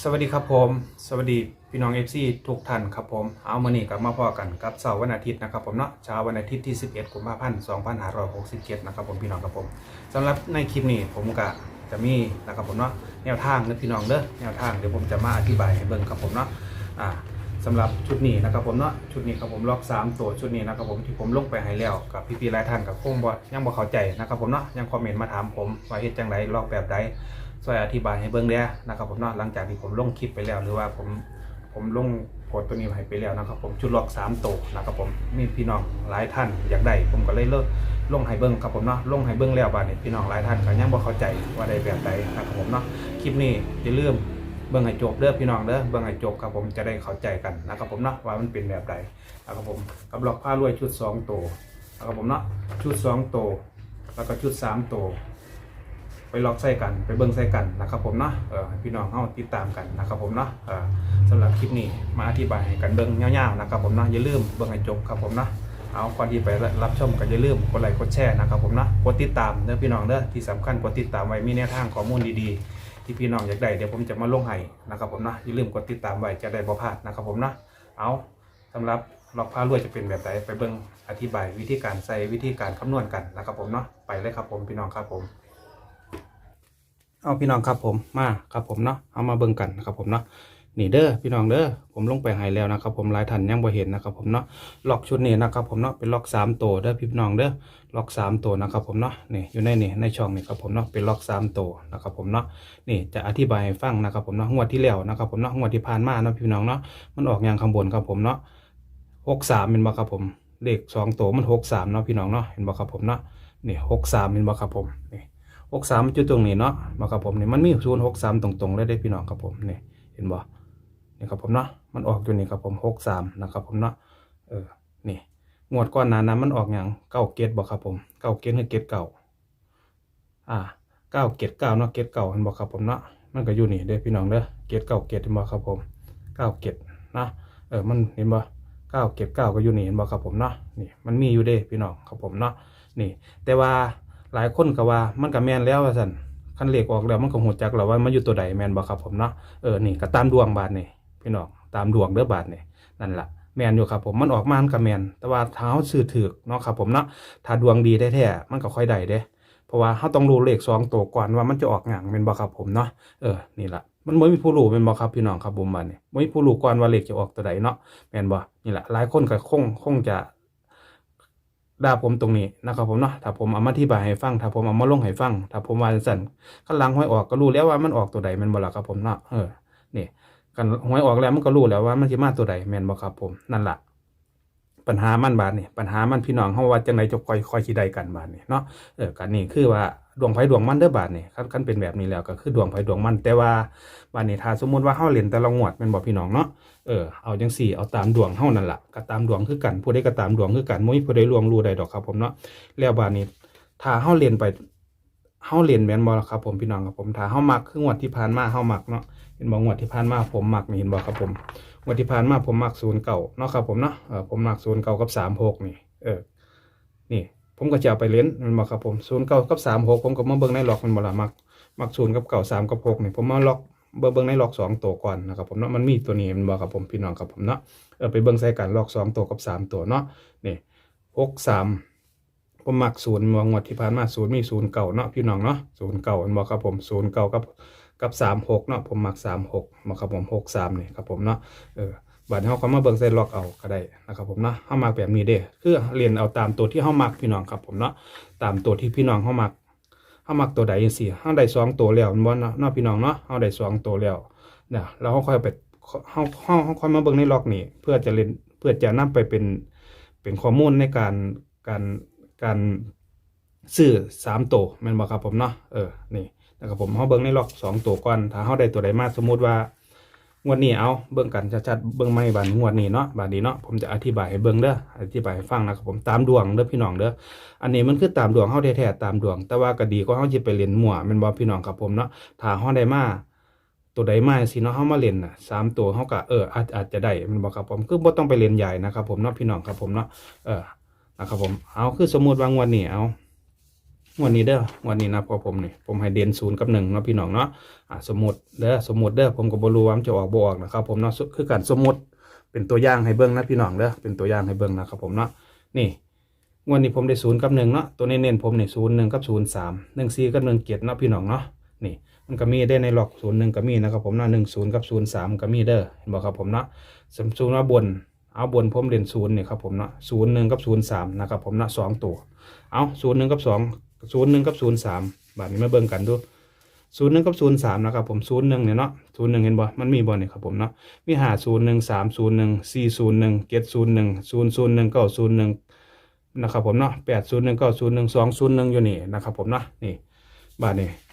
สวัสดีครับผม สวัสดีพี่น้องเอฟซีทุกท่านครับผม เอามานี่กลับมาพอกันกับเสาร์วันอาทิตย์นะครับผมเนาะเช้าวันอาทิตย์ที่ 11กุมภาพันธ์2567 นะครับผมพี่น้องครับผมสำหรับในคลิปนี้ผมก็จะมีนะครับผมเนาะแนวทางนะพี่น้องเด้อแนวทางเดี๋ยวผมจะมาอธิบายให้เบิ่งครับผมเนาะอ่า สำหรับชุดนี้นะครับผมเนาะชุดนี้ครับผมล็อก3ตัวชุดนี้นะครับผมที่ผมลงไปให้แล้วกับพี่ๆหลายท่านกับคงบ่ยังบ่เข้าใจนะครับผมเนาะยังคอมเมนต์มาถามผมว่าเฮ็ดจังไดล็อกแบบใดช่วยอธิบายให้เบิ่งแด้นะครับผมเนาะหลังจากที่ผมลงคลิปไปแล้วหรือว่าผมผมลงโพสต์ตัวนี้ให้ไปแล้วนะครับผมชุดล็อก3โตวนะครับผมมีพี่น้องหลายท่านอยากได้ผมก็เลยเลิกลงให้เบิ่งครับผมเนาะลงให้เบิ่งแล้วบาดนี้พี่น้องหลายท่านก็ยังบ่เข้าใจว่าได้แบบใดนะครับผมเนาะคลิปนี้อย่าลืม บิ่งให้จบเด้อพี่น้องเด้อเบิ่งให้จบครับผมจะได้เข้าใจกันนะครับผมเนาะว่ามันเป็นแบบใดนะครับผมกับล็อกผ้ารวยชุด2ตัวนะครับผมเนาะชุด2ตัวแล้วก็ชุด3ตัวไปลอกใส่กันไปเบิ้งใส่กันนะครับผมเนาะพี่น้องเข้าติดตามกันนะครับผมเนาะสำหรับคลิปนี้มาอธิบายกันเบิ้งยาวๆนะครับผมเนาะอย่าลืมเบิ้งให้จบครับผมเนาะเอาก่อนที่ไปรับชมก็อย่าลืมกดไลค์กดแชร์นะครับผมเนาะกดติดตามเด้อพี่น้องเด้อที่สำคัญกดติดตามไว้มีแนวทางข้อมูลดีๆ ที่พี่น้องอยากได้เดี๋ยวผมจะมาลงให้นะครับผมนะอย่าลืมกดติดตามไว้จะได้บ่พลาดนะครับผมนะเอาสำหรับล็อกผ้ารวยจะเป็นแบบไหนไปเบิ้งอธิบายวิธีการใส่วิธีการคำนวณกันนะครับผมเนาะไปเลยครับผมพี่น้องครับผม เอาพี่น้องครับผมมาครับผมเนาะเอามาเบิ่งกันนะครับผมเนาะ นี่เด้อพี่น้องเด้อผมลงไปให้แล้วนะครับ ผมลายท่านยังบ่เห็นนะครับ ผมเนาะล็อกชุดนี้นะครับผมเนาะเป็นล็อกสามตัวเด้อพี่น้องเด้อล็อกสามตัวนะครับ ผมเนาะนี่อยู่ในนี่ในช่องนี่ครับผมเนาะเป็นล็อกสามตัวนะครับผมเนาะนี่จะอธิบายให้ฟังนะครับผมเนาะงวดที่แล้วนะครับผมเนาะงวดที่ผ่านมาเนาะพี่น้องเนาะมันออกอย่างข้างบนครับผมเนาะหกสามเป็นบ่ครับผมเลขสองตัวมันหกสามเนาะพี่น้องเนาะเห็นบ่ครับผมเนาะนี่หกสามเป็นบ่ครับผมนี่หกสามจุดตรงนี้เนาะมาครับผมนี่มันมีศูนย์หกสามตรงๆเลยได้พี่น้องครับผมนี่เห็นบ่ นี่ครับผมเนาะมันออกอยู่นี่ครับผมหกสามนะครับผมเนาะเออนี่งวดก้อนหนานั้นมันออกอย่างเก้าเกตบ่ครับผมเก้าเกตคือเกตเก่าอ่าเก้าเกตเก้าเนาะเกตเก่าเห็นบ่ครับผมเนาะมันก็อยู่นี่เด้พี่น้องเด้อเกตเก้าเกตเห็นบ่ครับผมเก้าเกตนะเออมันเห็นบ่เก้าเกตเก้าก็อยู่นี่เห็นบ่ครับผมเนาะนี่มันมีอยู่เด้พี่น้องครับผมเนาะนี่ แต่ว่าหลายคนก็ว่ามันก็แมนแล้วว่าซั่นคันเหลขออกแล้วมันก็หูจักแล้วว่ามันอยู่ตัวใดแมนบ่ครับผมเนาะเออนี่ก็ตามดวงบาดนี่ พี่น้องตามดวงเด้อบาดนี่ยนั่นแหละแมนอยู่ครับผมมันออกมามันก็แมนแต่ว่าถ้าซื้อถูกเนาะครับผมเนาะถ้าดวงดีแท้ๆมันก็ค่อยได้เด้เพราะว่าเฮาต้องรู้เลขสองตัวก่อนว่ามันจะออกหยังแม่นบ่ครับผมเนาะเออนี่แหละมันบ่มีผู้รู้แม่นบ่ครับพี่น้องครับผมบาดนี่บ่มีผู้รู้ก่อนว่าเลขจะออกตัวใดเนาะแมนบ่นี่แหละหลายคนก็คงคงจะด่าผมตรงนี้นะครับผมเนาะถ้าผมเอามาอธิบายให้ฟังถ้าผมเอามาลงให้ฟังถ้าผมว่าสั่นข้างหลังหวยออกก็รู้แล้วว่ามันออกตัวใดมันบ่ละครับผมเนาะเออนี่ กันหวยออกแล้วมันก็รู้แล้วว่ามันสิมาตัวใดแม่นบ่ครับผมนั่นแหละปัญหามันบาดนี่ปัญหามันพี่น้องเฮาว่าจังไดจะคอยคอยสิได้กันบาดนี่เนาะเออกันนี่คือว่าดวงไผดวงมันเด้อบาดนี่คันคันเป็นแบบนี้แล้วก็คือดวงไผดวงมัน แต่ว่าบาดนี้ถ้าสมมุติว่าเฮาเล่นแต่ละงวดแม่นบ่พี่น้องเนาะเออเอาจังสี่เอาตามดวงเท่านั้นละก็ตามดวงคือกันผู้ใดก็ตามดวงคือกันมุ้ยผู้ใดลวงรู้ใดดอกครับผมเนาะแล้วบาดนี้ถ้าเฮาเรียนไป เฮาเรียนแม่นบ่ล่ะครับผมพี่น้องครับผมถ้าเฮามักคืองวดที่ผ่านมาเฮามักเนาะเห็นบ่งวดที่ผ่านมาผมมักนี่เห็นบ่ครับผมงวดที่ผ่านมาผมมักศูนย์เก่าเนาะครับผมเนาะเออผมมักศูนย์เก่ากับสามหกนี่เออนี่ ผมก็จะเอาไปเล่นมันบ่ครับผมศูนย์เก่ากับสามหกผมก็มาเบิ่งในหลอกมันบ่ล่ะมักมักศูนย์กับเก่าสามกับหกนี่ผมมาล็อกเบิ่งเบิ่งในล็อกสองตัวก่อนนะครับผมเนาะมันมีตัวนี้มันบอกกับผมพี่น้องกับผมเนาะเออไปเบิ่งใส่กันล็อกสองตัวกับสามตัวเนาะนี่หกสาม ผมมักศูนย์มองวดที่ผ่านมาศูนย์มีศูนย์เก่าเนาะพี่น้องเนาะศูนย์เก่ามันบอกครับผมศูนย์เก่ากับกับสามหกเนาะผมมักสามหกมาครับผมหกสามนี่ครับผมเนาะเออบัดนี้เขามาเบิ่งใส่ล็อกเอาก็ได้นะครับผมเนาะเฮามักแบบนี้เด้คือเรียนเอาตามตัวที่เฮามักพี่น้องครับผมเนาะตามตัวที่พี่น้องเฮามักเฮามักตัวใดจังซี่เฮาได้สองตัวแล้วม่นบ่เนาะเนาะพี่น้องเนาะเฮาได้สองตัวแล้วเนี่ยเฮาค่อยไปเฮาเฮาเฮาค่อยมาเบิ่งในล็อกนี้เพื่อจะเล่นเพื่อจะนำไปเป็นเป็นข้อมูลในการการ การซื้อสามตัวแม่นบ่ครับผมเนาะเออนี่นะครับผมเฮาเบิ่งในล็อกสองตัวก่อนถ้าเฮาได้ตัวใดมาสมมุติว่างวดนี้เอาเบิ่งกันชัดๆเบิ่งไม่บานงวดนี้เนาะบานนี้เนาะผมจะอธิบายให้เบิ่งเด้ออธิบายให้ฟังนะครับผมตามดวงเด้อพี่น้องเด้ออันนี้มันคือตามดวงเฮาแท้ๆตามดวง แต่ว่าก็ดีกว่าเฮาสิไปเล่นมั่วแม่นบ่พี่น้องครับผมเนาะถ้าเฮาได้มาตัวใดมาสิเนาะเฮามาเล่นน่ะสามตัวเฮาก็เอออาจอาจจะได้ม่นบ่ครับผมคือบ่ต้องไปเล่นใหญ่นะครับผมเนาะพี่น้องครับผมเนาะเออ นะครับผมเอาคือสมมุติว่างวดนี้เอางวดนี้เด้องวดนี้นะพอผมนี่ผมให้เด่นศูนย์กับหนึ่งเนาะพี่น้องเนาะอ่าสมมติเด้อสมมติเด้อผมก็บ่รู้ว่ามันจะออกบ่ออกนะครับผมเนาะคือการสมมติเป็นตัวอย่างให้เบิ่งนะพี่น้องเด้อเป็นตัวอย่างให้เบิ่งนะครับผมเนาะนี่งวดนี้ผมได้ศูนย์กับหนึ่งเนาะตัวเน้นผมนี่ศูนย์หนึ่งกับศูนย์สามหนึ่งสี่กับหนึ่งเจ็ดเนาะพี่น้องเนาะนี่มันก็มีได้ในหลอกศูนย์หนึ่งก็มีนะครับผมเนาะหนึ่งศูนย์กับศูนย์สามก็มีเด้อเห็นบอกครับผมเนาะสมศูนย์ว่าบน เอาบนผมเด่นศูนย์เนี่ยครับผมเนาะศูนย์หนึ่งกับศูนย์สามนะครับผมเนาะสองตัว เอาศูนย์หนึ่งกับสองศูนย์หนึ่งกับศูนย์สามบาทนี้มาเบิ่งกันดูศูนย์หนึ่งกับศูนย์สามนะครับผมศูนย์หนึ่งเนี่ยเนาะศูนย์หนึ่งเห็นบ่มันมีบ่เนี่ยครับผมเนาะมีหาศูนย์หนึ่งสามศูนย์หนึ่งสี่ศูนย์หนึ่งเจ็ดศูนย์หนึ่งศูนย์ศูนย์หนึ่งเก้าศูนย์หนึ่งนะครับผมเนาะแปดศูนย์หนึ่งเก้าศูนย์หนึ่งสองศูนย์หนึ่งอยู่นี่นะครับผมเนาะนี่บาทนี้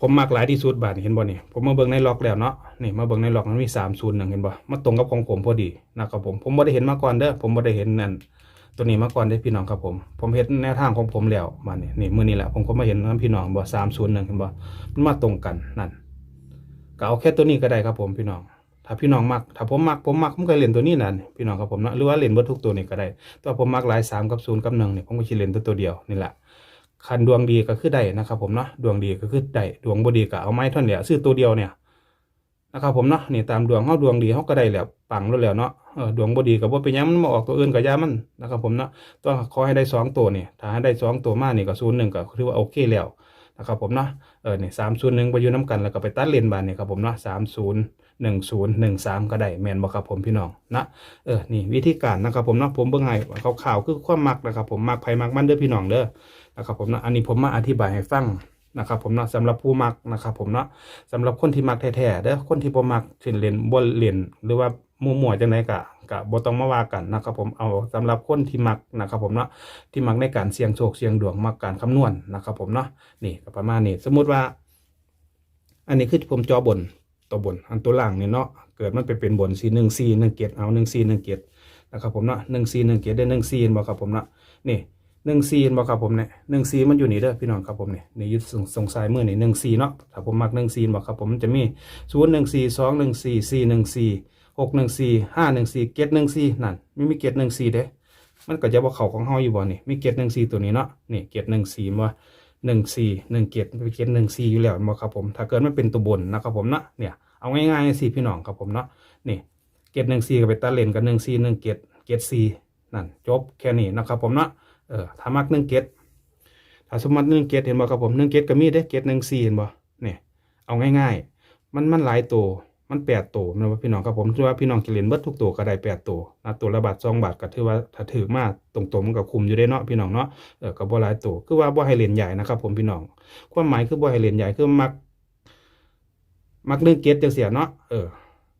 ผมมักหลายที่สุดบาทนี่เห็นบ่นี่ผมมาเบิ่งในล็อกแล้วเนาะนี่มาเบิ่งในล็อกมันมีสามศูนย์หนึ่งเห็นบ่มาตรงกับของผมพอดีนะครับผมผมบ่ได้เห็นมาก่อนเด้อผมบ่ได้เห็นนั่นตัวนี้มาก่อนได้พี่น้องครับผม ผมเห็นแนวทางของผมแล้วมาเนี่ยนี่มือนี้แหละผมก็มาเห็นน้ำพี่น้องบ่สามศูนย์หนึ่งเห็นบ่มันมาตรงกันนั่นก็เอาแค่ตัวนี้ก็ได้ครับผมพี่น้อง ถ้าพี่น้องมัก ถ้าผมมักผมมักผมก็เล่นตัวนี้นั่นพี่น้องครับผมเนาะหรือว่าเล่นเบิดทุกตัวนี่ก็ได้แต่ว่าผมมักหลายสามกับศูนย์กับหนึ่งนี่ผมก็สิเล่นตัวตัวเดียวนี่แหละ คันดวงดีก็คือได้นะครับ ผมเนาะดวงดีก็คือได้ดวงบดีก็เอาไม้ท่อนเหลี่ยซื้อตัวเดียวเนี่ยนะครับผมเนาะนี่ตามดวงเฮาดวงดีเฮาก็ได้แล้วปังแล้วแล้วเนาะดวงบดีก็บ่เป็นยังมันมาออกตัวอื่นก็อย่ามันนะครับผมเนาะต้องขอให้ได้สองตัวนี่ถ้าให้ได้สองตัวมากนี่ก็ศูนย์หนึ่งก็ถือว่าโอเคแล้วนะครับผมเนาะเออนี่สามศูนย์หนึ่งไปอยู่น้ำกันแล้วก็ไปตัดเลนบานนี่ครับผมเนาะสามศูนย์ หนึ่งศูนย์หนึ่งสามก็ได้แมนบ่ครับผมพี่น้องนะเออนี่วิธีการนะครับผมเนาะผมเบิ่งให้ข่าวๆคือความมักนะครับผมมักไผมักมันเด้อพี่น้องเด้อนะครับผมเนาะอันนี้ผมมาอธิบายให้ฟังนะครับผมเนาะสำหรับผู้มักนะครับผมเนาะสำหรับคนที่มักแท้ๆเด้อคนที่บ่มักเช่นเล่นบ่เล่นหรือว่ามั่วๆจังไดก็ก็บ่ต้องมาว่ากันนะครับผมเอาสำหรับคนที่มักนะครับผมเนาะที่มักในการเสี่ยงโชคเสี่ยงดวงมักการคำนวณนะครับผมเนาะนี่ก็ประมาณนี้สมมุติว่า อันนี้คือผมจอบน ตัวบน อันตัวล่างเนี่ยเนาะเกิดมันไปเป็นบน4 1 4 1 7เกียรเอา1 4 1 7นะครับผมเนาะ1 4 1 7ได้1 4บ่ครับผมเนาะนี่หนึ่งซีนบอกครับผมเนี่ยหนึ่งซีมันอยู่นี่เด้อพี่น้องครับผมเนี่ยนี่ยึดสงสงสายมือนี่หนึ่งซีเนาะถ้าผมมักหนึ่งซีนบอกครับผมมันจะมีศูนย์หนึ่งสี่สองหนึ่งสี่สี่หนึ่งสี่หกหนึ่งสี่ห้าหนึ่งสี่เกตหนึ่งสี่นั่นไม่มีเกตหนึ่งสี่เด้ มันก็จะว่าเขาของเฮาอยู่บ่นี่มีเกตหนึ่งสี่ตัวนี้เนาะนี่เกตหนึ่งสี่ว่าหนึ่งสี่หนึ่งเกตเป็นเกตหนึ่งสี่อยู่แล้วบอกครับผม ถ้าเกิดมันเป็นตัวบนนะครับผมเนาะเนี่ย เอาง่ายๆสิพี่น้องครับผมเนาะนี่เกตหนึ่งสี่ก็ไปตัดเลนกับหนึ่งสี่หนึ่งเกตเกตสี่นั่นจบแค่นี้นะครับผมเนาะเออถ้ามักหนึ่งเกตถ้าสมมติหนึ่งเกตเห็นบ่ครับผมหนึ่งเกตก็มีเด้เกตหนึ่งสี่เห็นบ่เนี่ยเอาง่ายๆ มันมันหลายตัวมันแปดตัวนะพี่น้องครับผมถือว่าพี่น้องกิเลนเบิดทุกตัวก็ได้แปดตัวนะตัวละบาทสองบาทก็ถือว่าถ้าถือมากตรงๆมันก็คุมอยู่ได้เนาะพี่น้องเนาะเออก็บ่หลายตัวคือว่าบ่ให้เลนใหญ่นะครับผมพี่น้องความหมายคือบ่ให้เลนใหญ่คือมัก มักหนึ่งเกตจังเสียเนาะเออ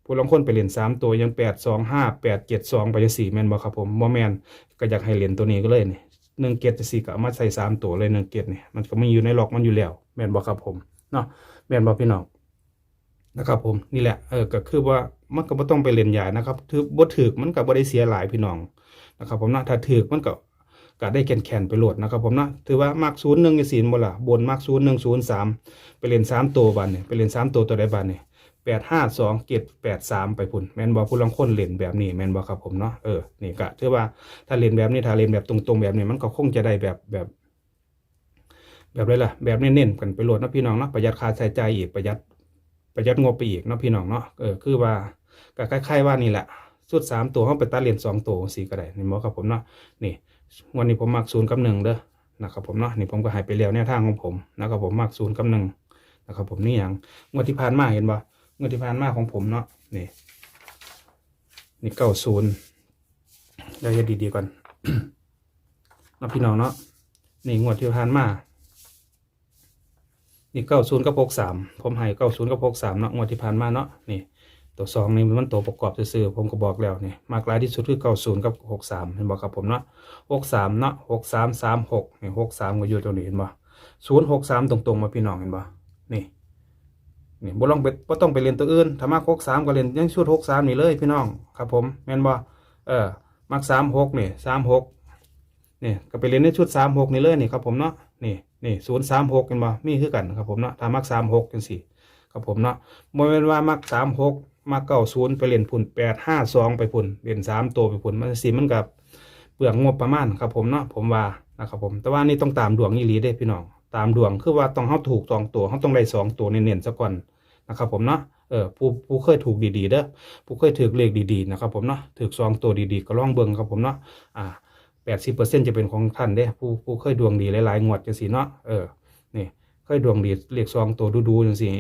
ผู้ลางคนไปเล่นสามตัวยังแปดสองห้าแปดเจ็ดสองไปจังสี่แมนบ่ครับผมบ่แมนก็อยากให้เหรียนตัวนี้ก็เลยนี่หนึ่งเกตสี่ก็เอามาใส่สามตัวเลยหนึ่งเกตนี่ยมันก็ไมีอยู่ในหลอกมันอยู่แล้วแมนบอกครับผมเนาะแมนบอกพี่น้องนะครับผมนี่แหละเออก็คือว่ามันก็บ่ต้องไปเรียนใหญ่นะครับถือบ่ถือมันก็บ่ได้เสียหลายพี่น้องนะครับผมเนาะถ้าถือมันก็ ก็ได้แขนไปโหลดนะครับผมเนาะถือว่ามักศูนย์หนึ่งสี่บ่ล่ะบนมักศูนย์หนึ่งศูนย์สามไปเรียนสามตัวบันเนี่ยไปเรียนสามตัวตัวใดบันเนี่ยแปดห้าสองเจ็ดแปดสามไปพุ่นแมนบอผู้ลังคนเล่นแบบนี้แมนบอครับผมเนาะเออนี่ก็ถือว่าถ้าเล่นแบบนี้ถ้าเล่นแบบตรงๆแบบนี้มันก็คงจะได้แบบแบบแบบไรล่ะแบบเน้นๆกันไปโหลดนะพี่น้องเนาะประหยัดค่าใช้จ่ายอีกประหยัดประหยัดงบไปอีกเนาะพี่น้องเนาะเออคือว่าก็คล้ายๆว่านี่แหละสุดสามตัวเขาไปตัดเหรียญสองตัวสี่ก็ได้นี่บอครับผมเนาะนี่ วันนี้ผมมักศูนย์กับหนึ่งเด้อนะครับผมเนาะนี่ผมก็หายไปแล้วแนวทางของผมนะครับผมมักศูนย์กับหนึ่งนะครับผมนี่อย่างงวดที่ผ่านมาเห็นบ่เงินที่ผ่านมาของผมเนาะนี่นี่เก้าศูนย์เราจะดีๆก่อนนะพี่น้องเนาะนี่งวดที่ผ่านมานี่เก้าศูนย์กับหกสามผมให้เก้าศูนย์กับหกสามเนาะงวดที่ผ่านมาเนาะนี่ ตัวสองนี่มันตัวประกอบซื่อๆผมก็บอกแล้วนี่มากลายที่สุดคือเก้าศูนย์กับหกสามเห็นบอกครับผมเนาะหกสามเนาะหกสามสามหกนี่หกสามก็อยู่ตรงนี้เห็นบ่ศูนย์หกสามตรงๆมาพี่น้องเห็นบ่นี่นี่บ่ลองไปบ่ต้องไปเรียนตัวอื่นถ้ามาหกสามก็เรียนยังชุดหกสามนี่เลยพี่น้องครับผมแม่นบ่เออมักสามหกนี่สามหกนี่ก็ไปเรียนในชุดสามหกนี่เลยนี่ครับผมเนาะนี่นี่ศูนย์สามหกกันบ่มีคือกันครับผมเนาะถ้ามักสามหกจังสี่ครับผมเนาะบ่แม่นว่ามักสามหก มักเก้าศูนย์ไปเรียนพุ่นแปดห้าสองไปพุ่นเรียนสามตัวไปพุ่นมันสิมันกับเปลืองงบประมาณครับผมเนาะผมว่านะครับผมแต่ว่านี่ต้องตามดวงอีหลีเด้พี่น้องตามดวงคือว่าต้องเฮาถูกสองตัวเฮาต้องได้สองตัวเน้นๆซะก่อนนะครับผมเนาะเออผู้ผู้เคยถูกดีๆเด้อผู้เคยถือเลขดีๆนะครับผมเนาะถือสองตัวดีๆก็ลองเบิ่งครับผมเนาะอ่าแปดสิบเปอร์เซ็นต์จะเป็นของท่านเด้ผู้ผู้เคยดวงดีหลายๆงวดจังซี่เนาะเออนี่เคยดวงดีเลขสองตัวดูๆจังซี่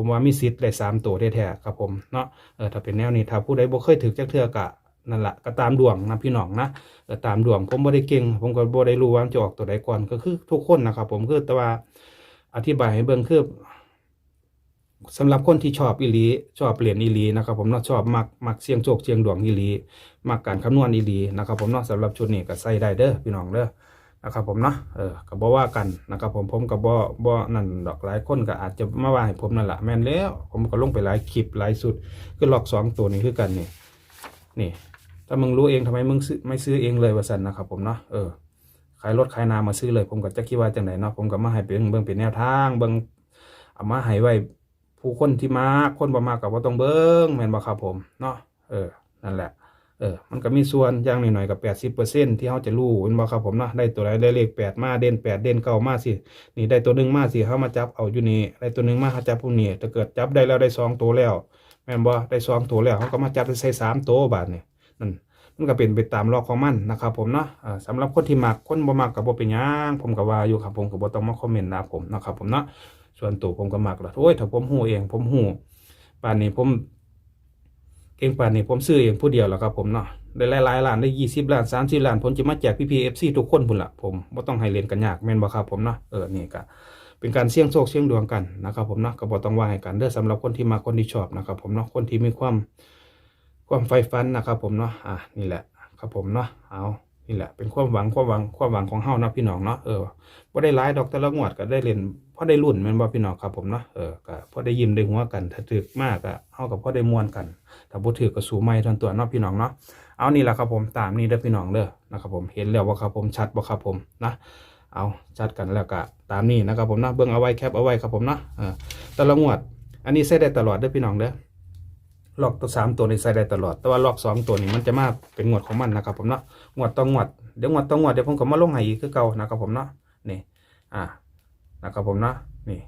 ผมว่ามีสิทธิ์ได้สามตัวแท้ๆครับผมเนาะเออถ้าเป็นแนวนี้ถ้าผู้ใดบ่เคยถือจักเทือกะนั่นแหละก็ตามดวงนะพี่น้องนะตามดวงผมบ่ได้เก่ง ผมก็บ่ได้รู้ว่ามันจะออกตัวใดก่อนก็คือทุกคนนะครับผมคือแต่ว่าอธิบายให้เบิ่งคือสำหรับคนที่ชอบอีหลีชอบเปลี่ยนอีหลีนะครับผมเนาะชอบมักมักเสียงโชคเสียงดวงอีหลีมักการคำนวณอีหลีนะครับผมเนาะสำหรับชุดนี้ก็ใส่ได้เด้อพี่น้องเด้อ นะครับผมเนาะเออก็บ่ว่ากันนะครับผมผมก็บ่บ่นั่นดอกหลายคนก็อาจจะมาว่าให้ผมนั่นแหละแม่นแล้ว ผมก็ลงไปหลายคลิปหลายสุดคือหลอกสองตัวนี้คือกันนี่นี่ ถ้ามึงรู้เองทำไมมึงซื้อไม่ซื้อเองเลยวะสันนะครับผมเนาะเออขายรถขายนามาซื้อเลย ผมก็จะคิดว่าจังไหนเนาะผมก็มาให้เป็นเบิ่งเป็นแนวทางเบิ่งเอามาให้ไว้ผู้คนที่มาคนบ่มากับว่าต้องเบิ่งแม่นบ่ครับผมเนาะเออนั่นแหละ เออ มันก็มีส่วนอย่างหน่อยๆกับแปดสิบเปอร์เซ็นที่เขาจะรู้แม่นบ่ครับผมเนาะได้ตัวใดได้เลขแปดมาเด่นแปดเด่นเก้ามาสินี่ได้ตัวหนึ่งมาสิเขามาจับเอาอยู่นี่ได้ตัวหนึ่งมาเขาจับผู้นี้ถ้าเกิดจับได้แล้วได้สองตัวแล้ว แม่นบ่ได้สองตัวแล้วเขาก็มาจับใส่สามตัวบาทเนี่ยนั่นมันก็เป็นไปตามล็อกของมันนะครับผมเนาะสำหรับคนที่มักคนบ่มักกับบ่เป็นหยังผมก็ว่าอยู่ครับผมก็บ่ต้องมาคอมเมนต์นะผมนะครับผมเนาะส่วนตัวผมก็มักละโอ้ยถ้าผมฮู้เองผมฮู้ป่านนี้ผม เก่งป่านนี่ผมซื้อเองผู้เดียวแล้วครับผมเนาะได้หลายๆล้านได้ยี่สิบล้านสามสิบล้านผมจะมาแจกพี่ๆ FC ทุกคนพุ่นละผมบ่ต้องให้เรียนกันยากแม่นบ่ครับผมเนาะเออนี่ก็เป็นการเสี่ยงโชคเสี่ยงดวงกันนะครับผมเนาะก็บอกต้องว่าให้กันเด้อสำหรับคนที่มาคนที่ชอบนะครับผมเนาะคนที่มีความความใฝ่ฝันนะครับผมเนาะอะนี่แหละครับผมเนาะเอา นี่แหละเป็นความหวังความหวังความหวังของเฮานะพี่น้องเนาะเออพอได้หลายดอกแต่ละงวดก็ได้เล่นพอได้รุ่นแม่นบ่พี่น้องครับผมเนาะเออก็พอได้ยิ้มได้หัวกัน ถ้าถึกมากก็เฮากับพอได้มวนกันถ้าบ่ถึกก็สู้ไม่ทันตัวเนาะพี่น้องเนาะเอานี่แหละครับผมตามนี้เด้อพี่น้องเด้อนะครับผมเห็นแล้วว่าครับผมชัดบ่ครับผมนะเอาชัดกันแล้วก็ตามนี้นะครับผมนะเบิ่งเอาไว้แคปเอาไว้ครับผมเนาะเออแต่ละงวด อันนี้ใช้ได้ตลอดเด้อพี่น้องเด้อ ล็อกตัวสามตัวในใส่ได้ตลอด แต่ว่าล็อกสองตัวนี้มันจะมาเป็นงวดของมันนะครับผมเนาะงวดต่องวดเดี๋ยวงวดต่องวดเดี๋ยวผมก็มาลงให้อีกคือเก่านะครับผมเนาะนี่อ่านะครับผมเนาะนี่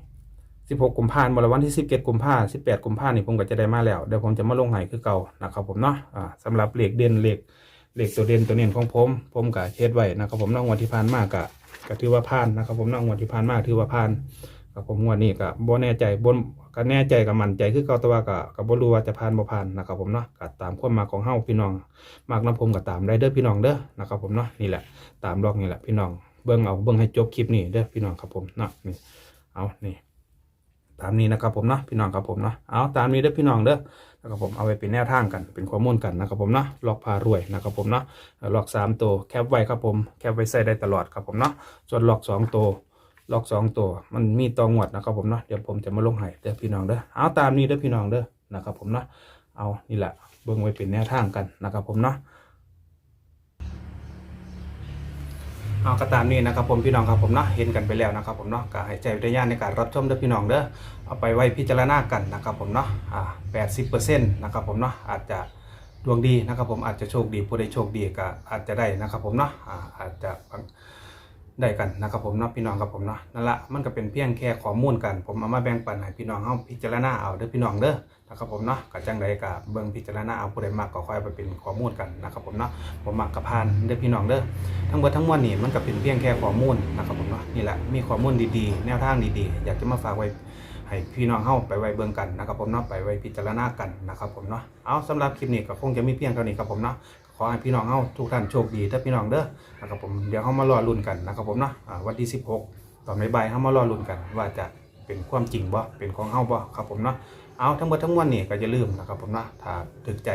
สิบหกกุมภาพันธ์วันที่สิบเจ็ดกุมภาสิบแปดกุมภานี่ผมก็จะได้มาแล้วเดี๋ยวผมจะมาลงให้คือเก่านะครับผมเนาะอ่าสำหรับเหลขเด่นเหลขเหลขตัวเด่นตัวเน้นของผม ผมก็เช็ดไว้นะครับผมเนาะงวดที่ผ่านมากะก็ถือว่าผ่านนะครับผมเนาะงวดที่ผ่านมากถือว่าผ่าน กับผมงวดนี้ก็บ่แน่ใจบนก็แน่ใจกับมั่นใจคือเก่าแต่ว่าก็ก็บ่รู้ว่าจะผ่านบ่ผ่านนะครับผมเนาะก็ตามความมักของเฮาพี่น้องมักน้ำผมก็ตามได้เด้อพี่น้องเด้อนะครับผมเนาะนี่แหละตามล็อกนี่แหละพี่น้องเบิ่งเอาเบิ่งให้จบคลิปนี้เด้อพี่น้องครับผมเนาะนี่เอานี่ตามนี้นะครับผมเนาะพี่น้องครับผมเนาะเอาตามนี้เด้อพี่น้องเด้อนะครับผมเอาไว้เป็นแนวทางกันเป็นข้อมูลกันนะครับผมเนาะล็อกพารวยนะครับผมเนาะล็อกสามตัวแคปไว้ครับผมแคปไว้ใส่ได้ตลอดครับผมเนาะส่วนล็อกสองตัว ล็อกสองตัว มันมีตองหวดนะครับผมเนาะเดี๋ยวผมจะมาลงให้เด้อพี่น้องเด้อเอาตามนี้เด้อพี่น้องเด้อนะครับผมเนาะเอานี่แหละเบิ่งไว้เป็นแนวทางกันนะครับผมเนาะเอาก็ตามนี้นะครับผมพี่น้องครับผมเนาะเห็นกันไปแล้วนะครับผมเนาะก็ให้ใจวิทยาในการรับชมเด้อพี่น้องเด้อเอาไปไว้พิจารณากันนะครับผมเนาะอ่าแปดสิบเปอร์เซ็นต์นะครับผมเนาะอาจจะดวงดีนะครับผมอาจจะโชคดีผู้ใดโชคดีก็อาจจะได้นะครับผมเนาะอ่าอาจจะ ได้กันนะครับผมเนาะพี่น้องกับผมเนาะนั่นละมันก็เป็นเพียงแค่ข้อมูลกัน ผมเอามาแบ่งปันให้พี่น้องเฮาพิจารณาเอาเด้อพี่น้องเด้อนะครับผมเนาะกับจังใดกับเบิ่งพิจารณาเอาผู้ใดมากก็ค่อยไปเป็นข้อมูลกันนะครับผมเนาะผมมักกับพานเด้อพี่น้องเด้อทั้งหมดทั้งมวลนี่มันก็เป็นเพียงแค่ข้อมูลนะครับผมเนาะนี่แหละมีข้อมูลดีๆ แนวทางดีๆ อยากจะมาฝากไว้ ให้พี่น้องเฮาไปไว้เบิ่งกันนะครับผมเนาะไปไว้พิจารณากันนะครับผมเนาะเอาสำหรับคลิปนี้ก็คงจะมีเพียงเท่านี้ครับผมเนาะขอให้พี่น้องเฮาทุกท่านโชคดีเด้อพี่น้องเด้อนะครับผมเดี๋ยวเขามารอลุ้นกันนะครับผมเนาะอ่าวันที่ 16 ตอนบ่ายๆเขามารอลุ้นกันว่าจะเป็นความจริงบ่เป็นของเฮาบ่ครับผมเนาะเอาทั้งหมดทั้งมวลนี่ก็อย่าลืมนะครับผมเนาะถ้าถึกใจ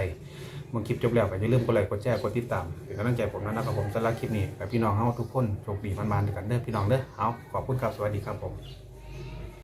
เมื่อคลิปจบแล้วก็อย่าลืมกดไลค์กดแชร์กดติดตามเป็นกำลังใจผมนะครับผมสำหรับคลิปนี้กับพี่น้องเฮาทุกคนโชคดีมันๆกันเด้อพี่น้องเด้อเอาขอบคุณครับสวัสดีครับผม